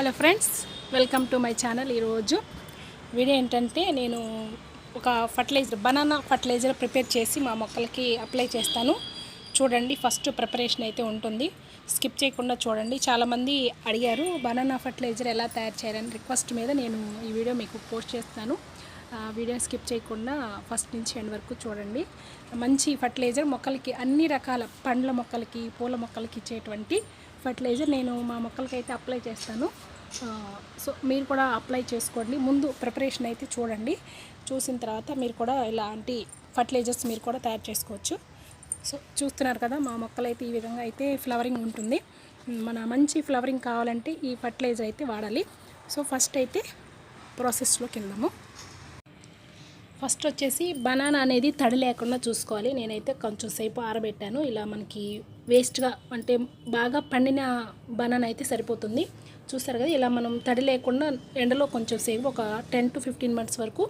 Hello friends welcome to my channel ఈరోజు. Video ఏంటంటే నేను ఒక ఫర్టిలైజర్ బనానా ఫర్టిలైజర్ ప్రిపేర్ చేసి మా మొక్కలకి అప్లై చేస్తాను. చూడండి ఫస్ట్ ప్రిపరేషన్ అయితే ఉంటుంది. స్కిప్ చేయకుండా చూడండి. చాలామంది అడిగారు బనానా ఫర్టిలైజర్ ఎలా తయారు చేయాలని రిక్వెస్ట్ మీద నేను ఈ వీడియో మీకు పోస్ట్ చేస్తాను. ఆ వీడియో స్కిప్ చేయకుండా ఫస్ట్ నుంచి ఎండ్ వరకు చూడండి. మంచి ఫర్టిలైజర్ మొక్కలకి అన్ని రకాల పండ్ల మొక్కలకి పూల మొక్కలకి ఇచ్చేటువంటి ఫర్టిలైజర్ నేను మా మొక్కలకి అయితే అప్లై చేస్తాను. సో మీరు కూడా అప్లై చేసుకోండి. ముందు ప్రిపరేషన్ అయితే చూడండి. చూసిన తర్వాత మీరు కూడా ఇలాంటి ఫర్టిలైజర్స్ మీరు కూడా తయారు చేసుకోవచ్చు. సో చూస్తున్నారు కదా మా మొక్కలు అయితే ఈ విధంగా అయితే ఫ్లవరింగ్ ఉంటుంది. మన మంచి ఫ్లవరింగ్ కావాలంటే ఈ ఫర్టిలైజర్ అయితే వాడాలి. సో ఫస్ట్ అయితే ప్రాసెస్లోకి వెళ్దాము ఫస్ట్ వచ్చేసి బనానా అనేది తడి లేకుండా చూసుకోవాలి. నేనైతే కొంచెం సేపు ఆరబెట్టాను. ఇలా మనకి వేస్ట్గా అంటే బాగా పండిన బనానా అయితే సరిపోతుంది. చూస్తారు కదా ఇలా మనం తడి లేకుండా ఎండలో కొంచెం సేపు ఒక టెన్ టు ఫిఫ్టీన్ మినిట్స్ వరకు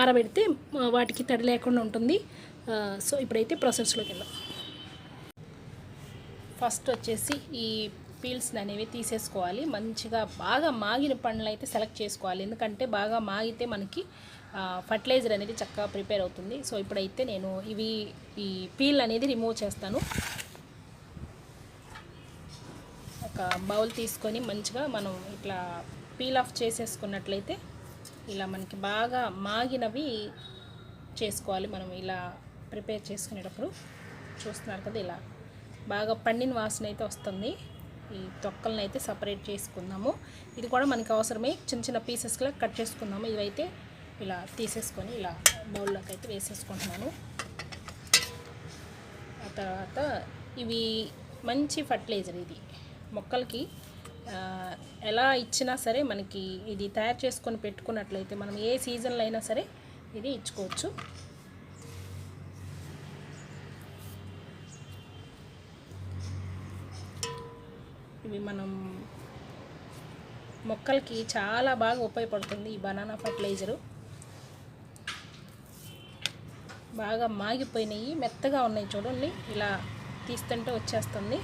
ఆరబెడితే వాటికి తడి లేకుండా ఉంటుంది. సో ఇప్పుడైతే ప్రాసెస్లోకి వెళ్దాం. ఫస్ట్ వచ్చేసి ఈ పీల్స్ని అనేవి తీసేసుకోవాలి. మంచిగా బాగా మాగిన పండ్లు అయితే సెలెక్ట్ చేసుకోవాలి. ఎందుకంటే బాగా మాగితే మనకి ఫర్టిలైజర్ అనేది చక్కగా ప్రిపేర్ అవుతుంది. సో ఇప్పుడైతే నేను ఇవి ఈ పీల్ అనేది రిమూవ్ చేస్తాను. ఒక బౌల్ తీసుకొని మంచిగా మనం ఇట్లా పీల్ ఆఫ్ చేసేసుకున్నట్లయితే ఇలా మనకి బాగా మాగినవి చేసుకోవాలి. మనం ఇలా ప్రిపేర్ చేసుకునేటప్పుడు చూస్తున్నారు కదా ఇలా బాగా పండిన వాసన అయితే వస్తుంది. ఈ తొక్కలను అయితే సపరేట్ చేసుకుందాము. ఇది కూడా మనకి అవసరమే. చిన్న చిన్న పీసెస్గా కట్ చేసుకుందాము. ఇవైతే ఇలా తీసేసుకొని ఇలా బౌల్లోకి అయితే వేసేసుకుంటున్నాను. ఆ తర్వాత ఇవి మంచి ఫర్టిలైజర్ ఇది. మొక్కలకి ఎలా ఇచ్చినా సరే మనకి ఇది తయారు చేసుకొని పెట్టుకున్నట్లయితే మనం ఏ సీజన్లో అయినా సరే ఇది ఇచ్చుకోవచ్చు. ఇవి మనం మొక్కలకి చాలా బాగా ఉపయోగపడుతుంది ఈ బనానా ఫర్టిలైజరు. బాగా మాగిపోయినాయి మెత్తగా ఉన్నాయి చూడండి ఇలా తీస్తుంటే వచ్చేస్తుంది.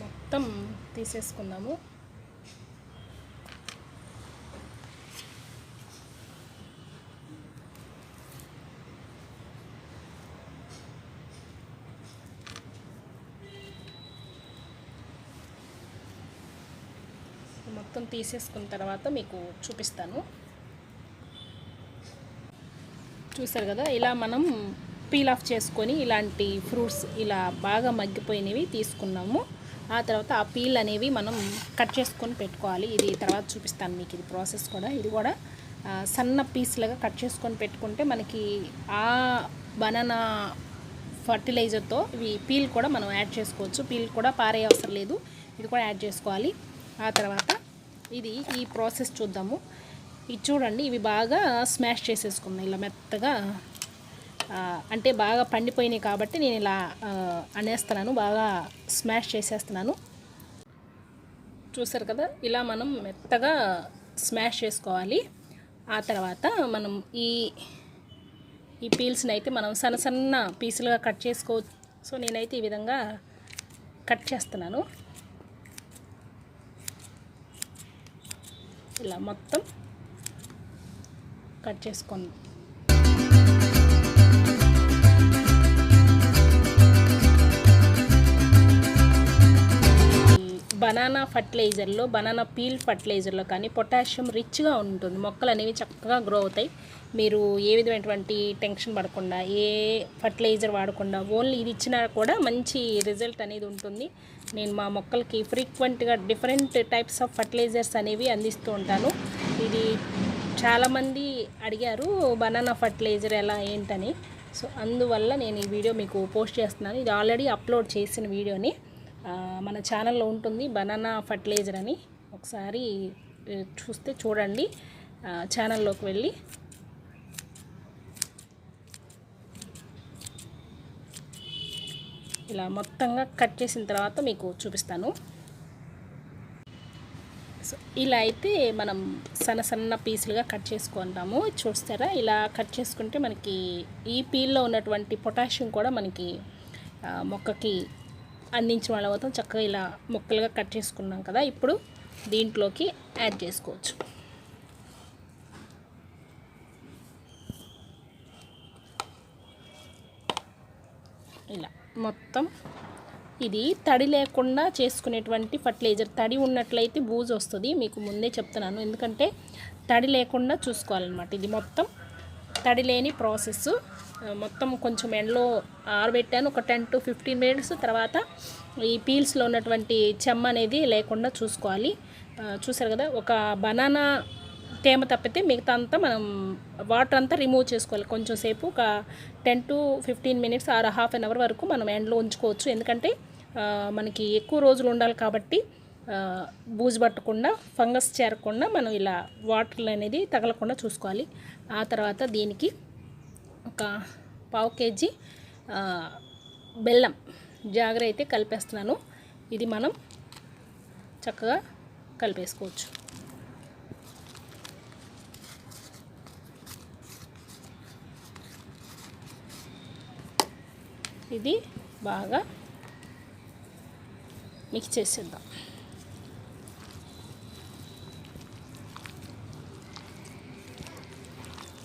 మొత్తం తీసేసుకుందాము. మొత్తం తీసేసుకున్న తర్వాత మీకు చూపిస్తాను. చూసారు కదా ఇలా మనం పీల్ ఆఫ్ చేసుకొని ఇలాంటి ఫ్రూట్స్ ఇలా బాగా మగ్గిపోయినవి తీసుకున్నాము. ఆ తర్వాత ఆ పీల్ అనేవి మనం కట్ చేసుకొని పెట్టుకోవాలి. ఇది తర్వాత చూపిస్తాను మీకు. ఇది ప్రాసెస్ కూడా. ఇది కూడా సన్న పీస్లుగా కట్ చేసుకొని పెట్టుకుంటే మనకి ఆ బనానా ఫర్టిలైజర్తో ఇవి పీల్ కూడా మనం యాడ్ చేసుకోవచ్చు. పీల్ కూడా పారే అవసరం లేదు. ఇది కూడా యాడ్ చేసుకోవాలి. ఆ తర్వాత ఇది ఈ ప్రాసెస్ చూద్దాము. ఇది చూడండి. ఇవి బాగా స్మాష్ చేసేసుకున్నాయి. ఇలా మెత్తగా అంటే బాగా పండిపోయినాయి కాబట్టి నేను ఇలా అనేస్తున్నాను బాగా స్మాష్ చేసేస్తున్నాను. చూసారు కదా ఇలా మనం మెత్తగా స్మాష్ చేసుకోవాలి. ఆ తర్వాత మనం ఈ ఈ పీల్స్ని అయితే మనం సన్న సన్న పీసులుగా కట్ చేసుకోవచ్చు. సో నేనైతే ఈ విధంగా కట్ చేస్తున్నాను. ఇలా మొత్తం కట్ చేసుకోండి బనానా ఫర్టిలైజర్లో బనానా పీల్ ఫర్టిలైజర్లో కానీ పొటాషియం రిచ్గా ఉంటుంది. మొక్కలు అనేవి చక్కగా గ్రో అవుతాయి. మీరు ఏ విధమైనటువంటి టెన్షన్ పడకుండా ఏ ఫర్టిలైజర్ వాడకుండా ఓన్లీ ఇది ఇచ్చినా కూడా మంచి రిజల్ట్ అనేది ఉంటుంది. నేను మా మొక్కలకి ఫ్రీక్వెంట్గా డిఫరెంట్ టైప్స్ ఆఫ్ ఫర్టిలైజర్స్ అనేవి అందిస్తూ ఉంటాను. ఇది చాలామంది అడిగారు బనానా ఫర్టిలైజర్ ఎలా ఏంటని? సో అందువల్ల నేను ఈ వీడియో మీకు పోస్ట్ చేస్తున్నాను. ఇది ఆల్రెడీ అప్లోడ్ చేసిన వీడియోని. మన ఛానల్లో ఉంటుంది బనానా ఫర్టిలైజర్ అని. ఒకసారి చూస్తే చూడండి. ఛానల్లోకి వెళ్ళి. ఇలా మొత్తంగా కట్ చేసిన తర్వాత మీకు చూపిస్తాను. సో ఇలా అయితే మనం సన్న సన్న పీసులుగా కట్ చేసుకుంటాము. చూస్తారా? ఇలా కట్ చేసుకుంటే మనకి ఈ పీల్లో ఉన్నటువంటి పొటాషియం కూడా మనకి మొక్కకి అందించడం వాళ్ళ అవుతాం చక్కగా ఇలా ముక్కలుగా కట్ చేసుకున్నాం కదా ఇప్పుడు దీంట్లోకి యాడ్ చేసుకోవచ్చు. ఇలా మొత్తం ఇది తడి లేకుండా చేసుకునేటువంటి ఫర్టిలైజర్ తడి ఉన్నట్లయితే బూజు వస్తుంది మీకు ముందే చెప్తున్నాను. ఎందుకంటే తడి లేకుండా చూసుకోవాలన్నమాట. ఇది మొత్తం తడి లేని ప్రాసెస్. మొత్తం కొంచెం ఎండలో ఆరబెట్టాను. ఒక టెన్ టు ఫిఫ్టీన్ మినిట్స్ తర్వాత ఈ పీల్స్లో ఉన్నటువంటి చెమ్మ అనేది లేకుండా చూసుకోవాలి. చూసారు కదా ఒక బనానా తేమ తప్పితే మిగతా అంతా మనం వాటర్ అంతా రిమూవ్ చేసుకోవాలి. కొంచెం సేపు ఒక ten to fifteen minutes or half an hour వరకు మనం ఎండలో ఉంచుకోవచ్చు. ఎందుకంటే మనకి ఎక్కువ రోజులు ఉండాలి కాబట్టి బూజు పట్టకుండా ఫంగస్ చేరకుండా మనం ఇలా వాటర్ అనేది తగలకుండా చూసుకోవాలి. ఆ తర్వాత దీనికి ఒక పావు కేజీ బెల్లం జాగర అయితే కలిపేస్తున్నాను. ఇది మనం చక్కగా కలిపేసుకోవచ్చు. ఇది బాగా మిక్స్ చేసేద్దాం.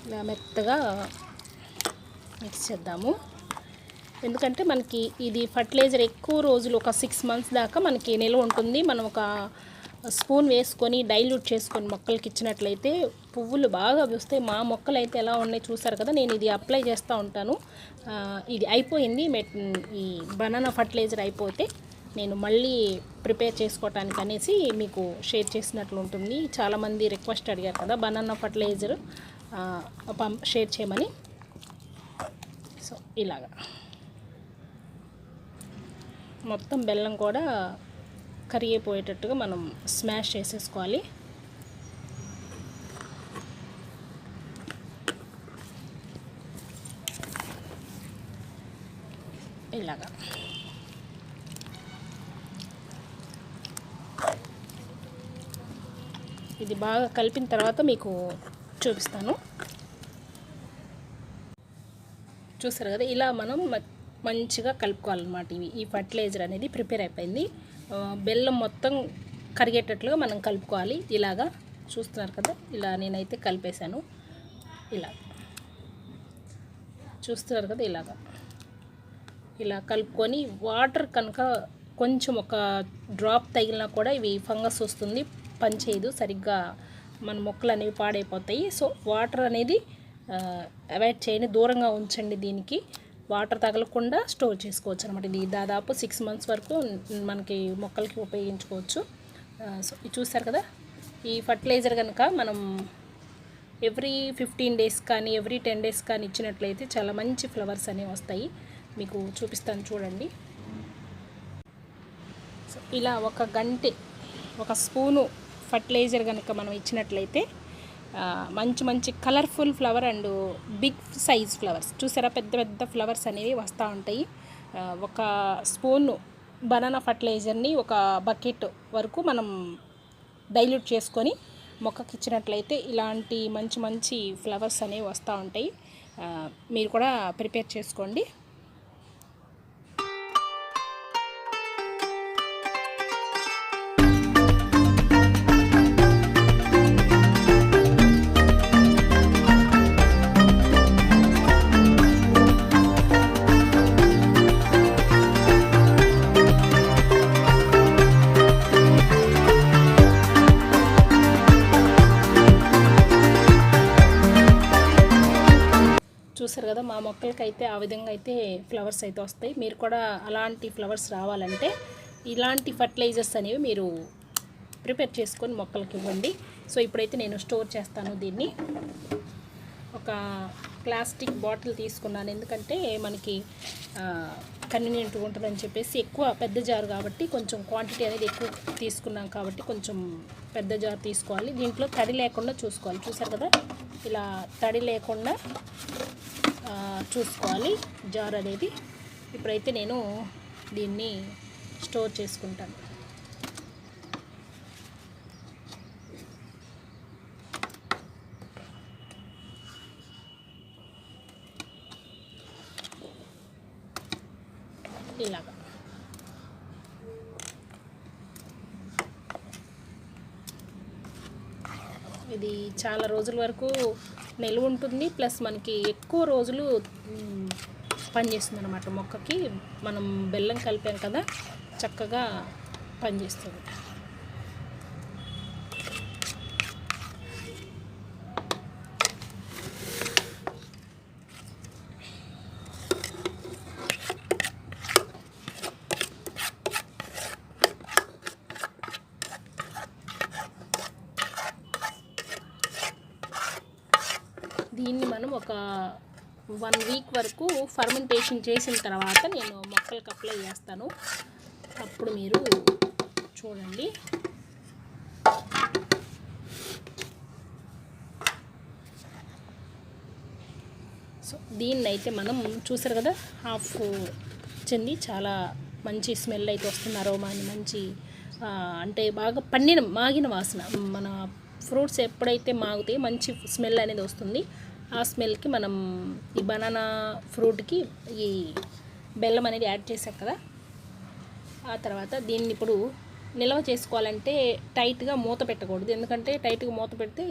ఇలా మెత్తగా మిక్స్ చేద్దాము. ఎందుకంటే మనకి ఇది ఫర్టిలైజర్ ఎక్కువ రోజులు ఒక సిక్స్ మంత్స్ దాకా మనకి నిల్వ ఉంటుంది. మనం ఒక స్పూన్ వేసుకొని డైల్యూట్ చేసుకొని మొక్కలకి ఇచ్చినట్లయితే పువ్వులు బాగా వస్తాయి మా మొక్కలు అయితే ఎలా ఉన్నాయి చూసారు కదా నేను ఇది అప్లై చేస్తూ ఉంటాను. ఇది అయిపోయింది. ఈ బనానా ఫర్టిలైజర్ అయిపోతే నేను మళ్ళీ ప్రిపేర్ చేసుకోవటానికి అనేసి మీకు షేర్ చేసినట్లు ఉంటుంది. చాలామంది రిక్వెస్ట్ అడిగారు కదా బనానా ఫర్టిలైజర్. షేర్ చేయమని. సో ఇలాగా. మొత్తం బెల్లం కూడా కరిగిపోయేటట్టుగా మనం స్మాష్ చేసేసుకోవాలి. ఇలాగా. ఇది బాగా కలిపిన తర్వాత మీకు చూపిస్తాను. చూసారు కదా ఇలా మనం మంచిగా కలుపుకోవాలన్నమాట ఇవి. ఈ ఫర్టిలైజర్ అనేది ప్రిపేర్ అయిపోయింది. బెల్లం మొత్తం కరిగేటట్లుగా మనం కలుపుకోవాలి. ఇలాగా చూస్తున్నారు కదా ఇలా నేనైతే కలిపేశాను. ఇలా. చూస్తున్నారు కదా ఇలాగా. ఇలా కలుపుకొని వాటర్ కనుక కొంచెం ఒక డ్రాప్ తగిలినా కూడా ఇవి ఫంగస్ వస్తుంది పనిచేయదు సరిగ్గా మన మొక్కలు అనేవి పాడైపోతాయి. సో వాటర్ అనేది అవాయిడ్ చేయండి. దూరంగా ఉంచండి దీనికి. వాటర్ తగలకుండా స్టోర్ చేసుకోవచ్చు అనమాట ఇది దాదాపు సిక్స్ మంత్స్ వరకు మనకి మొక్కలకి ఉపయోగించుకోవచ్చు. సో ఇది చూస్తారు కదా? ఈ ఫర్టిలైజర్ కనుక మనం ఎవ్రీ ఫిఫ్టీన్ డేస్ కానీ ఎవ్రీ టెన్ డేస్ కానీ ఇచ్చినట్లయితే చాలా మంచి ఫ్లవర్స్ అనేవి వస్తాయి. మీకు చూపిస్తాను చూడండి. సో ఇలా ఒక గంటే ఒక స్పూను ఫర్టిలైజర్ కనుక మనం ఇచ్చినట్లయితే మంచి మంచి colourful flower and big size flowers. చూసారా? పెద్ద పెద్ద ఫ్లవర్స్ అనేవి వస్తూ ఉంటాయి. ఒక స్పూన్ బనానా ఫర్టిలైజర్ని ఒక బకెట్ వరకు మనం డైల్యూట్ చేసుకొని మొక్కకి ఇచ్చినట్లయితే ఇలాంటి మంచి మంచి ఫ్లవర్స్ అనేవి వస్తూ ఉంటాయి. మీరు కూడా ప్రిపేర్ చేసుకోండి. మొక్కలకైతే ఆ విధంగా అయితే ఫ్లవర్స్ అయితే వస్తాయి. మీరు కూడా అలాంటి ఫ్లవర్స్ రావాలంటే ఇలాంటి ఫర్టిలైజర్స్ అనేవి మీరు ప్రిపేర్ చేసుకొని మొక్కలకి ఇవ్వండి. సో ఇప్పుడైతే నేను స్టోర్ చేస్తాను దీన్ని. ఒక ప్లాస్టిక్ బాటిల్ తీసుకున్నాను. ఎందుకంటే మనకి కన్వీనియంట్గా ఉంటుందని చెప్పేసి ఎక్కువ పెద్ద జారు కాబట్టి కొంచెం క్వాంటిటీ అనేది ఎక్కువ తీసుకున్నాం కాబట్టి కొంచెం పెద్ద జారు తీసుకోవాలి. దీంట్లో తడి లేకుండా చూసుకోవాలి. చూసారు కదా? ఇలా తడి లేకుండా చూసుకోవాలి. జార్ అనేది ఇప్పుడైతే నేను దీన్ని స్టోర్ చేసుకుంటాను. ఇలాగా. ఇది చాలా రోజుల వరకు నిల్వ ఉంటుంది ప్లస్ మనకి ఎక్కువ రోజులు పనిచేస్తుంది అనమాట మొక్కకి మనం బెల్లం కలిపాం కదా చక్కగా పనిచేస్తుంది దీన్ని మనం ఒక వన్ వీక్ వరకు ఫర్మెంటేషన్ చేసిన తర్వాత నేను మొక్కలకు అప్లై చేస్తాను. అప్పుడు మీరు చూడండి. సో దీన్ని అయితే మనం చూసారు కదా హాఫ్ వచ్చింది చాలా మంచి స్మెల్ అయితే వస్తుంది అరోమా అని మంచి అంటే బాగా పండిన మాగిన వాసన. మన ఫ్రూట్స్ ఎప్పుడైతే మాగుతాయి మంచి స్మెల్ అనేది వస్తుంది. ఆ స్మెల్కి మనం ఈ బనానా ఫ్రూట్కి ఈ బెల్లం అనేది యాడ్ చేసాం కదా. ఆ తర్వాత దీన్ని ఇప్పుడు నిల్వ చేసుకోవాలంటే టైట్గా మూత పెట్టకూడదు. ఎందుకంటే టైట్గా మూత పెడితే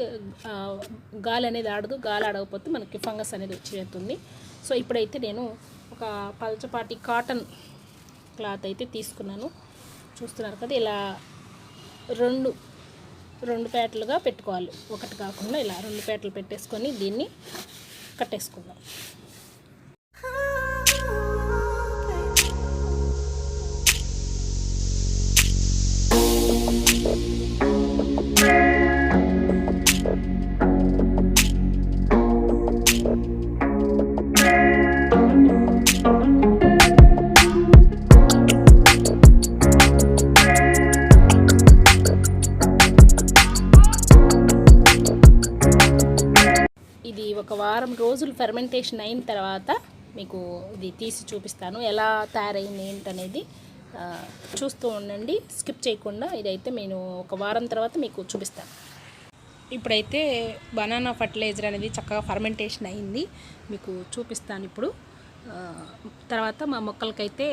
గాలి అనేది ఆడదు. గాలి ఆడకపోతే మనకి ఫంగస్ అనేది వచ్చేస్తుంది. సో ఇప్పుడైతే నేను ఒక పలచపాటి కాటన్ క్లాత్ అయితే తీసుకున్నాను. చూస్తున్నారు కదా ఇలా రెండు రెండు పేటలుగా పెట్టుకోవాలి. ఒకటి కాకుండా ఇలా రెండు పేటలు పెట్టేసుకొని దీన్ని కట్టేసుకుందాం. రోజులు ఫెర్మెంటేషన్ అయిన తర్వాత మీకు ఇది తీసి చూపిస్తాను. ఎలా తయారైంది ఏంటనేది చూస్తూ ఉండండి. స్కిప్ చేయకుండా ఇదైతే నేను ఒక వారం తర్వాత మీకు చూపిస్తాను. ఇప్పుడైతే బనానా ఫర్టిలైజర్ అనేది చక్కగా ఫర్మెంటేషన్ అయింది. మీకు చూపిస్తాను ఇప్పుడు. తర్వాత మా మొక్కలకైతే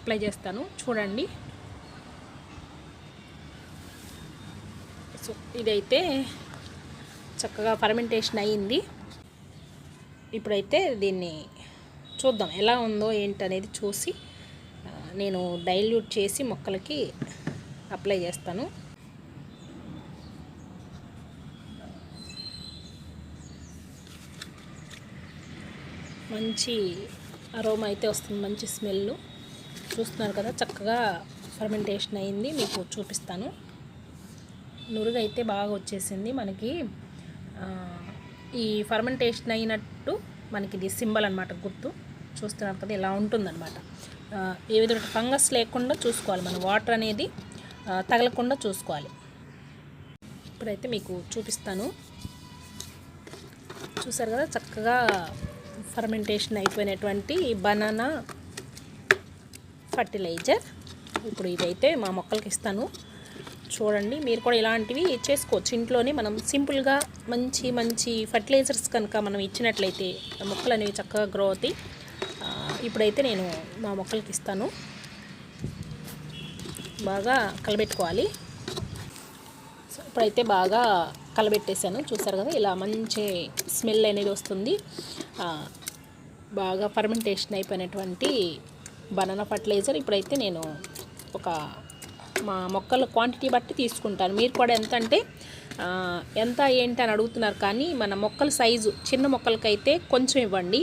అప్లై చేస్తాను. చూడండి. సో ఇదైతే చక్కగా ఫర్మెంటేషన్ అయ్యింది ఇప్పుడైతే దీన్ని చూద్దాం ఎలా ఉందో ఏంటనేది చూసి నేను డైల్యూట్ చేసి మొక్కలకి అప్లై చేస్తాను. మంచి అరోమా అయితే వస్తుంది మంచి స్మెల్ చూస్తున్నారు కదా చక్కగా ఫర్మెంటేషన్ అయింది మీకు చూపిస్తాను. నురుగు అయితే బాగా వచ్చేసింది మనకి ఈ ఫర్మెంటేషన్ అయినట్టు మనకి ఇది సింబల్ అనమాట గుర్తు. చూస్తున్నారు కదా ఇలా ఉంటుందన్నమాట. ఏ విధంగా ఫంగస్ లేకుండా చూసుకోవాలి మనం. వాటర్ అనేది తగలకుండా చూసుకోవాలి. ఇప్పుడైతే మీకు చూపిస్తాను. చూసారు కదా చక్కగా ఫర్మెంటేషన్ అయిపోయినటువంటి బనానా ఫర్టిలైజర్ ఇప్పుడు ఇదైతే మా మొక్కలకి ఇస్తాను. చూడండి. మీరు కూడా ఇలాంటివి చేసుకోవచ్చు. ఇంట్లోనే మనం సింపుల్గా మంచి మంచి ఫర్టిలైజర్స్ కనుక మనం ఇచ్చినట్లయితే మొక్కలు అనేవి చక్కగా గ్రో అవుతాయి. ఇప్పుడైతే నేను మా మొక్కలకి ఇస్తాను. బాగా కలబెట్టుకోవాలి. సో ఇప్పుడైతే బాగా కలబెట్టేశాను. చూసారు కదా ఇలా మంచి స్మెల్ అనేది వస్తుంది. బాగా ఫర్మెంటేషన్ అయిపోయినటువంటి బనానా ఫర్టిలైజర్. ఇప్పుడైతే నేను ఒక మా మొక్కల క్వాంటిటీ బట్టి తీసుకుంటాను. మీరు కూడా ఎంత అంటే ఎంత ఏంటి అని అడుగుతున్నారు కానీ మన మొక్కల సైజు చిన్న మొక్కలకైతే కొంచెం ఇవ్వండి.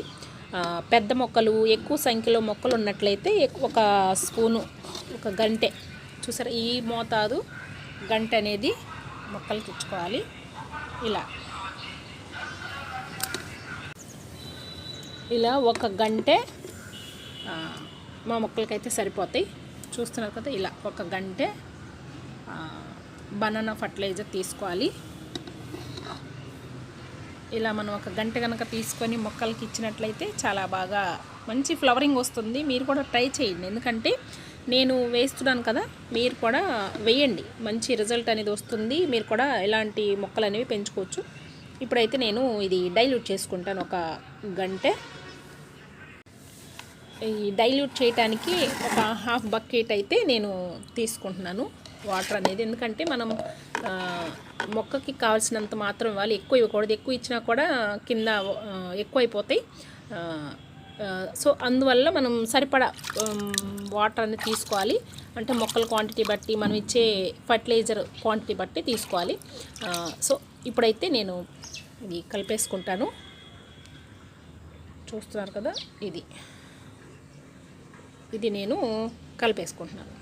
పెద్ద మొక్కలు ఎక్కువ సంఖ్యలో మొక్కలు ఉన్నట్లయితే ఒక స్పూను ఒక గంటె. చూసారా ఈ మోతాదు గంట అనేది మొక్కలకి ఇచ్చుకోవాలి ఇలా. ఇలా ఒక గంటే మా మొక్కలకైతే సరిపోతాయి. చూస్తున్నారు కదా ఇలా ఒక గంటే బనానా ఫర్టిలైజర్ తీసుకోవాలి. ఇలా మనం ఒక గంట కనుక తీసుకొని మొక్కలకి ఇచ్చినట్లయితే చాలా బాగా మంచి ఫ్లవరింగ్ వస్తుంది. మీరు కూడా ట్రై చేయండి. ఎందుకంటే నేను వేస్తున్నాను కదా మీరు కూడా వేయండి. మంచి రిజల్ట్ అనేది వస్తుంది. మీరు కూడా ఇలాంటి మొక్కలు అనేవి పెంచుకోవచ్చు. ఇప్పుడైతే నేను ఇది డైల్యూట్ చేసుకుంటాను ఒక గంటే. ఈ డైల్యూట్ చేయడానికి ఒక హాఫ్ బకెట్ అయితే నేను తీసుకుంటున్నాను వాటర్ అనేది. ఎందుకంటే మనం మొక్కకి కావాల్సినంత మాత్రం ఇవ్వాలి. ఎక్కువ ఇవ్వకూడదు. ఎక్కువ ఇచ్చినా కూడా కింద ఎక్కువైపోతాయి. ఎక్కువ అయిపోతాయి సో అందువల్ల మనం సరిపడా వాటర్ అనేది తీసుకోవాలి. అంటే మొక్కల క్వాంటిటీ బట్టి మనం ఇచ్చే ఫర్టిలైజర్ క్వాంటిటీ బట్టి తీసుకోవాలి. సో ఇప్పుడైతే నేను ఇది కలిపేసుకుంటాను. చూస్తున్నారు కదా ఇది. ఇది నేను కలిపేసుకుంటున్నాను.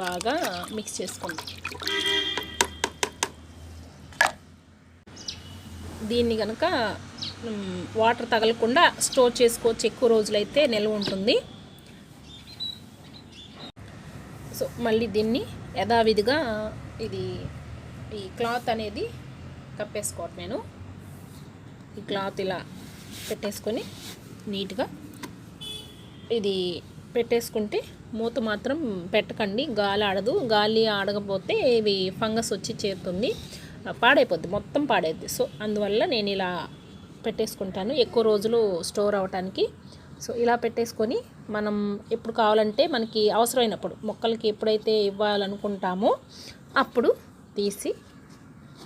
బాగా మిక్స్ చేసుకుందాం. దీన్ని కనుక వాటర్ తగలకుండా స్టోర్ చేసుకోవచ్చు. ఎక్కువ రోజులైతే నిల్వ ఉంటుంది. సో మళ్ళీ దీన్ని యథావిధిగా ఇది ఈ క్లాత్ అనేది కప్పేసుకోవటం నేను. ఈ క్లాత్ ఇలా పెట్టేసుకొని నీట్గా ఇది పెట్టేసుకుంటే మూత మాత్రం పెట్టకండి. గాలి ఆడదు. గాలి ఆడకపోతే ఇవి ఫంగస్ వచ్చి చేరుతుంది. పాడైపోద్ది. మొత్తం పాడైద్ది. సో అందువల్ల నేను ఇలా పెట్టేసుకుంటాను. ఎక్కువ రోజులు స్టోర్ అవ్వటానికి సో ఇలా పెట్టేసుకొని మనం ఎప్పుడు కావాలంటే మనకి అవసరమైనప్పుడు మొక్కలకి ఎప్పుడైతే ఇవ్వాలనుకుంటామో అప్పుడు తీసి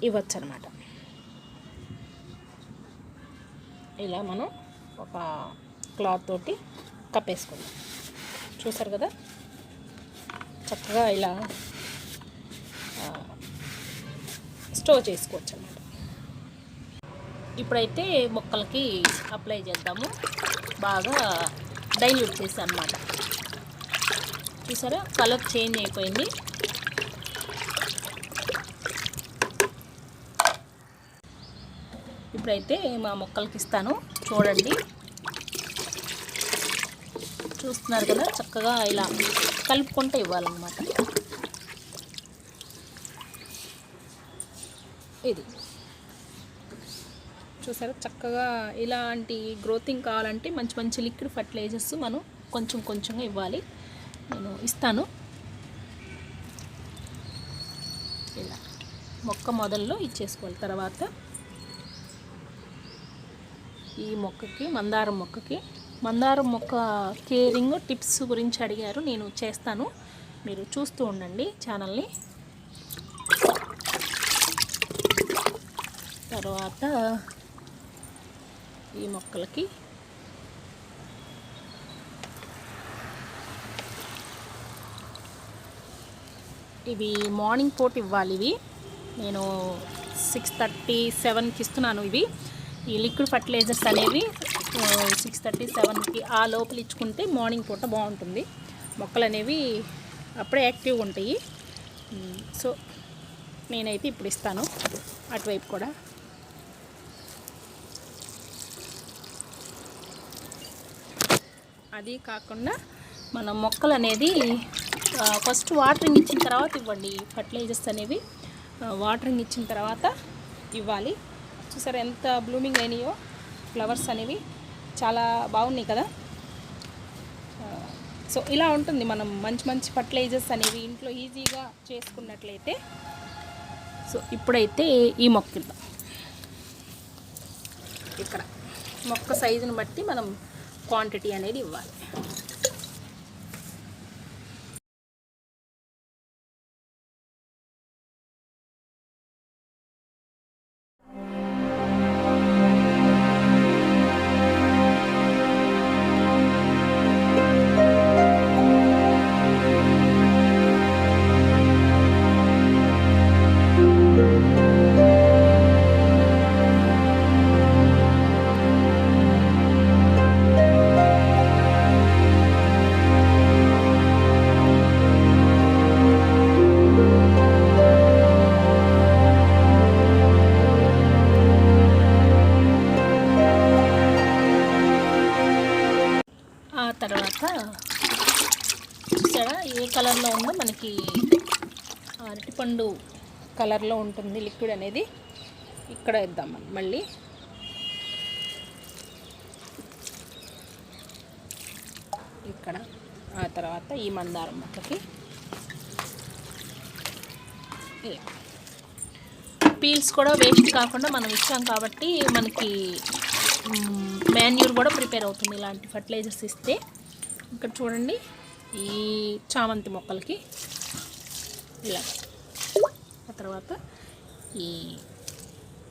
ఇవ్వచ్చు అనమాట ఇలా మనం ఒక క్లాత్ తోటి కప్పేసుకుందాం. చూసారు కదా? చక్కగా ఇలా స్టోర్ చేసుకోవచ్చు అన్నమాట ఇప్పుడైతే మొక్కలకి అప్లై చేద్దాము. బాగా డైల్యూట్ చేసాను అనమాట చూసారా? కలర్ చేంజ్ అయిపోయింది. ఇప్పుడైతే మా మొక్కలకి ఇస్తాను. చూడండి. చూస్తున్నారు కదా? చక్కగా ఇలా కలుపుకుంటే ఇవ్వాలన్నమాట. ఇది. చూసారా? చక్కగా ఇలాంటి గ్రోతింగ్ కావాలంటే మంచి మంచి లిక్విడ్ ఫర్టిలైజర్స్ మనం కొంచెం కొంచెంగా ఇవ్వాలి. నేను ఇస్తాను. ఇలా మొక్క మొదల్లో ఇచ్చేసుకోవాలి. తర్వాత ఈ మొక్కకి మందారం మొక్కకి. మందారం మొక్క కేరింగ్ టిప్స్ గురించి అడిగారు. నేను చేస్తాను. మీరు చూస్తూ ఉండండి ఛానల్ని. తర్వాత ఈ మొక్కలకి ఇవి మార్నింగ్ పూట ఇవ్వాలి ఇవి. నేను సిక్స్ థర్టీ సెవెన్కి ఇస్తున్నాను ఇవి. ఈ లిక్విడ్ ఫర్టిలైజర్స్ అనేవి సిక్స్ థర్టీ సెవెన్కి ఆ లోపల ఇచ్చుకుంటే మార్నింగ్ పూట బాగుంటుంది. మొక్కలు అనేవి అప్పుడే యాక్టివ్గా ఉంటాయి. సో నేనైతే ఇప్పుడు ఇస్తాను. అటువైపు కూడా. అది కాకుండా మన మొక్కలు అనేది ఫస్ట్ వాటరింగ్ ఇచ్చిన తర్వాత ఇవ్వండి ఫర్టిలైజర్స్ అనేవి. వాటరింగ్ ఇచ్చిన తర్వాత ఇవ్వాలి. చూసారు ఎంత బ్లూమింగ్ అయినాయో? ఫ్లవర్స్ అనేవి చాలా బాగున్నాయి కదా? సో ఇలా ఉంటుంది మనం మంచి మంచి ఫర్టిలైజర్స్ అనేవి ఇంట్లో ఈజీగా చేసుకున్నట్లయితే. సో ఇప్పుడైతే ఈ మొక్క ఇక్కడ మొక్క సైజుని బట్టి మనం క్వాంటిటీ అనేది ఇవ్వాలి. కలర్లో ఉంటుంది లిక్విడ్ అనేది. ఇక్కడ వేద్దాం మళ్ళీ. ఇక్కడ. ఆ తర్వాత ఈ మందారం మొక్కకి. పీల్స్ కూడా వేస్ట్ కాకుండా మనం ఇచ్చాం కాబట్టి మనకి మాన్యూర్ కూడా ప్రిపేర్ అవుతుంది ఇలాంటి ఫర్టిలైజర్స్ ఇస్తే. ఇక్కడ చూడండి ఈ చామంతి మొక్కలకి. ఇలా. తర్వాత ఈ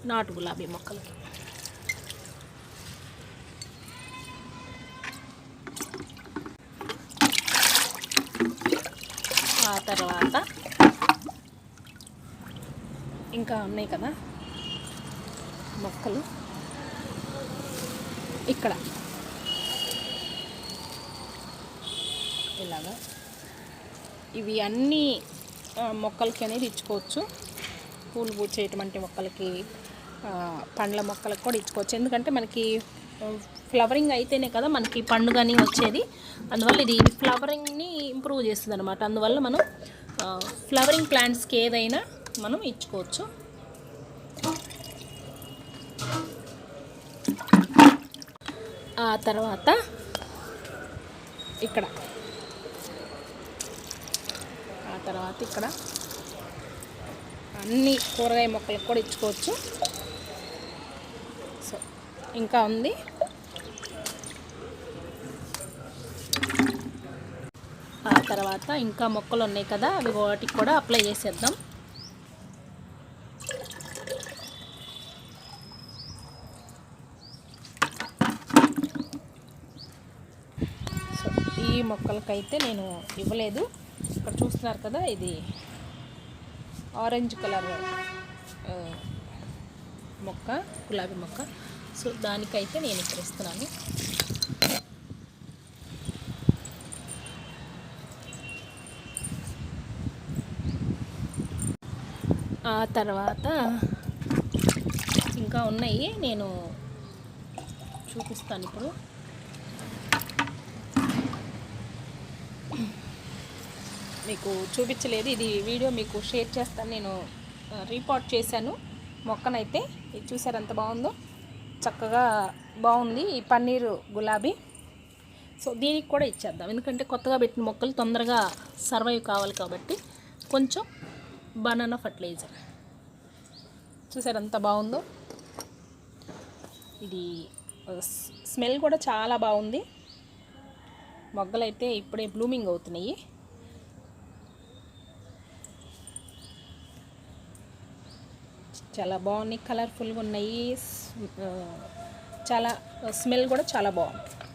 నాటు గులాబీ మొక్కలకి. ఆ తర్వాత ఇంకా ఉన్నాయి కదా మొక్కలు. ఇక్కడ. ఇలాగా. ఇవి అన్నీ మొక్కలకి అనేది ఇచ్చుకోవచ్చు. పూలు పూచేటువంటి మొక్కలకి పండ్ల మొక్కలకు కూడా ఇచ్చుకోవచ్చు. ఎందుకంటే మనకి ఫ్లవరింగ్ అయితేనే కదా మనకి పండుగని వచ్చేది. అందువల్ల ఇది ఫ్లవరింగ్ని ఇంప్రూవ్ చేస్తుంది అనమాట అందువల్ల మనం ఫ్లవరింగ్ ప్లాంట్స్కి ఏదైనా మనం ఇచ్చుకోవచ్చు. ఆ తర్వాత ఇక్కడ ఆ తర్వాత ఇక్కడ అన్ని కూరగాయ మొక్కలకు కూడా ఇచ్చుకోవచ్చు. సో ఇంకా ఉంది. ఆ తర్వాత ఇంకా మొక్కలు ఉన్నాయి కదా అవి వాటికి కూడా అప్లై చేసేద్దాం. సో ఈ మొక్కలకైతే నేను ఇవ్వలేదు. ఇక్కడ చూస్తున్నారు కదా ఇది ఆరెంజ్ కలర్ మొక్క గులాబీ మొక్క. సో దానికైతే నేను ఇక్కడ ఇస్తున్నాను. ఆ తర్వాత ఇంకా ఉన్నాయి నేను చూపిస్తాను ఇప్పుడు. మీకు చూపించలేదు. ఇది వీడియో మీకు షేర్ చేస్తాను. నేను రీపోర్ట్ చేశాను. మొక్కనైతే ఇది చూసారు ఎంత బాగుందో? చక్కగా బాగుంది. ఈ పన్నీరు గులాబీ. సో దీనికి కూడా ఇచ్చేద్దాం. ఎందుకంటే కొత్తగా పెట్టిన మొక్కలు తొందరగా సర్వైవ్ కావాలి కాబట్టి కొంచెం బనానా ఫర్టిలైజర్ చూసారు ఎంత బాగుందో? ఇది స్మెల్ కూడా చాలా బాగుంది. మొగ్గలైతే ఇప్పుడే బ్లూమింగ్ అవుతున్నాయి. చాలా బాగున్నాయి కలర్ఫుల్గా ఉన్నాయి. చాలా స్మెల్ కూడా చాలా బాగుంది.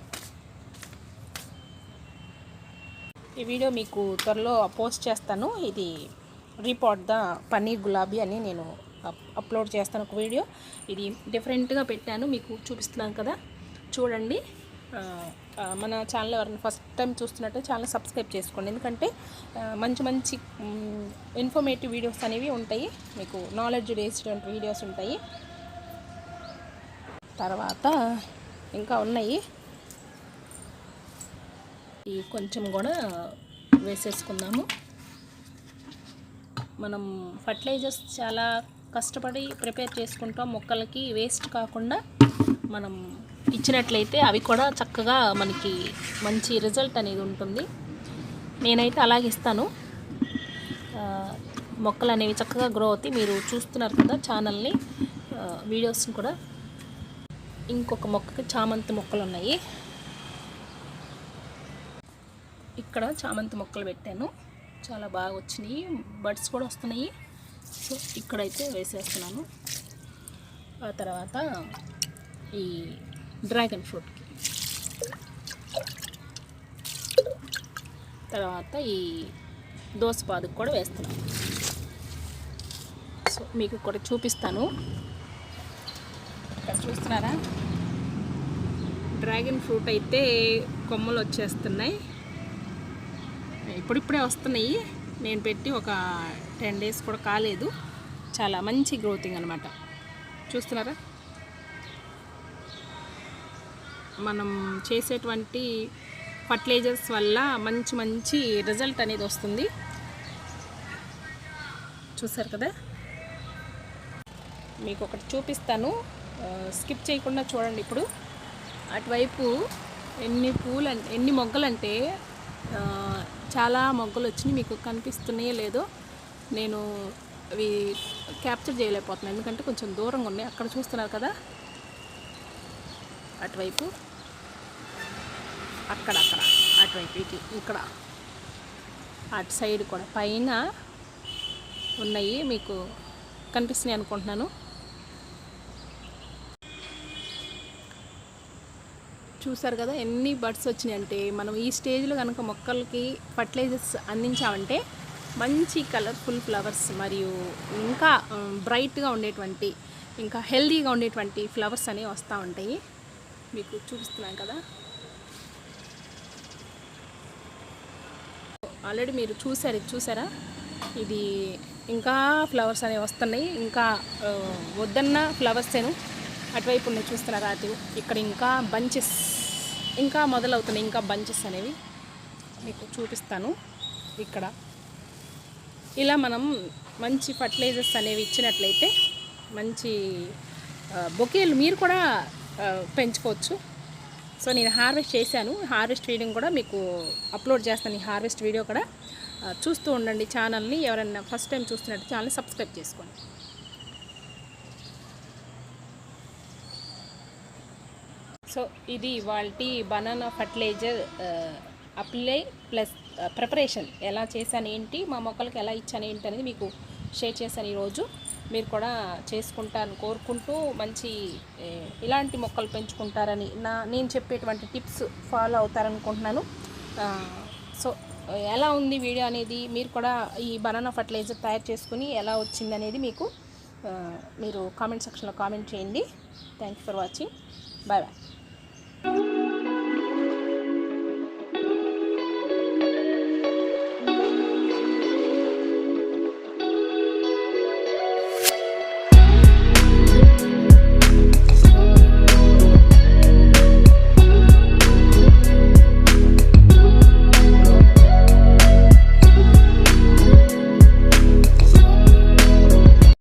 ఈ వీడియో మీకు త్వరలో పోస్ట్ చేస్తాను. ఇది రిపోర్ట్ ద పన్నీర్ గులాబీ అని నేను అప్- అప్లోడ్ చేస్తాను ఒక వీడియో. ఇది డిఫరెంట్గా పెట్టాను మీకు చూపిస్తున్నాను కదా. చూడండి. మన ఛానల్ ఎవరైనా ఫస్ట్ టైం చూస్తున్నట్టే ఛానల్ సబ్స్క్రైబ్ చేసుకోండి. ఎందుకంటే మంచి మంచి ఇన్ఫర్మేటివ్ వీడియోస్ అనేవి ఉంటాయి. మీకు నాలెడ్జ్ బేస్డ్ వీడియోస్ ఉంటాయి. తర్వాత ఇంకా ఉన్నాయి. ఈ కొంచెం కూడా వేసేసుకుందాము. మనం ఫర్టిలైజర్స్ చాలా కష్టపడి ప్రిపేర్ చేసుకుంటాం. మొక్కలకి వేస్ట్ కాకుండా మనం ఇచ్చినట్లయితే అవి కూడా చక్కగా మనకి మంచి రిజల్ట్ అనేది ఉంటుంది. నేనైతే అలాగే ఇస్తాను. మొక్కలు అనేవి చక్కగా గ్రో అవుతాయి. మీరు చూస్తున్నారు కదా ఛానల్ని వీడియోస్ని కూడా. ఇంకొక మొక్కకి చామంతి మొక్కలు ఉన్నాయి. ఇక్కడ చామంతి మొక్కలు పెట్టాను. చాలా బాగా వచ్చినాయి. బడ్స్ కూడా వస్తున్నాయి. సో ఇక్కడైతే వేసేస్తున్నాను. ఆ తర్వాత ఈ డ్రాగన్ ఫ్రూట్కి. తర్వాత ఈ దోసపాదుకు కూడా వేస్తున్నాను సో మీకు ఇక్కడ చూపిస్తాను. ఇక్కడ చూస్తున్నారా? డ్రాగన్ ఫ్రూట్ అయితే కొమ్మలు వచ్చేస్తున్నాయి. ఇప్పుడిప్పుడే వస్తున్నాయి. నేను పెట్టి ఒక టెన్ డేస్ కూడా కాలేదు. చాలా మంచి గ్రోతింగ్ అనమాట చూస్తున్నారా? మనం చేసేటువంటి ఫర్టిలైజర్స్ వల్ల మంచి మంచి రిజల్ట్ అనేది వస్తుంది. చూసారు కదా? మీకు ఒకటి చూపిస్తాను. స్కిప్ చేయకుండా చూడండి ఇప్పుడు. అటువైపు ఎన్ని పూలు ఎన్ని మొగ్గలంటే చాలా మొగ్గలు వచ్చినాయి. మీకు కనిపిస్తున్నాయో లేదో నేను అవి క్యాప్చర్ చేయలేకపోతున్నాను. ఎందుకంటే కొంచెం దూరంగా ఉన్నాయి. అక్కడ చూస్తున్నారు కదా? అటువైపు. అక్కడ అక్కడ అటువైపు ఇటు ఇక్కడ. అటు సైడ్ కూడా. పైన ఉన్నాయి మీకు కనిపిస్తున్నాయి అనుకుంటున్నాను. చూసారు కదా ఎన్ని బర్డ్స్ వచ్చినాయంటే మనం ఈ స్టేజ్లో కనుక మొక్కలకి ఫర్టిలైజర్స్ అందించామంటే మంచి కలర్ఫుల్ ఫ్లవర్స్ మరియు ఇంకా బ్రైట్గా ఉండేటువంటి ఇంకా హెల్దీగా ఉండేటువంటి ఫ్లవర్స్ అనేవి వస్తూ ఉంటాయి. మీకు చూపిస్తున్నాను కదా. ఆల్రెడీ మీరు చూసారు ఇది చూసారా ఇది ఇంకా ఫ్లవర్స్ అనేవి వస్తున్నాయి. ఇంకా వద్దన్న ఫ్లవర్స్ నేను అటువైపు ఉన్నాయి చూస్తున్నారా అటు ఇక్కడ ఇంకా బంచెస్ ఇంకా మొదలవుతున్నాయి ఇంకా బంచెస్ అనేవి మీకు చూపిస్తాను. ఇక్కడ ఇలా మనం మంచి ఫర్టిలైజర్స్ అనేవి ఇచ్చినట్లయితే మంచి బొకేలు మీరు కూడా పెంచుకోవచ్చు. సో నేను హార్వెస్ట్ చేశాను. హార్వెస్ట్ వీడియో కూడా మీకు అప్లోడ్ చేస్తాను. ఈ హార్వెస్ట్ వీడియో కూడా చూస్తూ ఉండండి ఛానల్ని. ఎవరైనా ఫస్ట్ టైం చూస్తున్నట్టు ఛానల్ని సబ్స్క్రైబ్ చేసుకోండి. సో ఇది వాళ్ళ banana fertiliser apply plus preparation. ఎలా చేశాను ఏంటి మా మొక్కలకి ఎలా ఇచ్చాను ఏంటి అనేది మీకు షేర్ చేశాను ఈరోజు. మీరు కూడా చేసుకుంటారని కోరుకుంటూ మంచి ఇలాంటి మొక్కలు పెంచుకుంటారని నా నేను చెప్పేటువంటి టిప్స్ ఫాలో అవుతారనుకుంటున్నాను. సో ఎలా ఉంది వీడియో అనేది మీరు కూడా ఈ బనానా ఫర్టిలైజర్ తయారు చేసుకుని ఎలా వచ్చింది అనేది మీకు మీరు కామెంట్ సెక్షన్లో కామెంట్ చేయండి. Thank you for watching. Bye bye.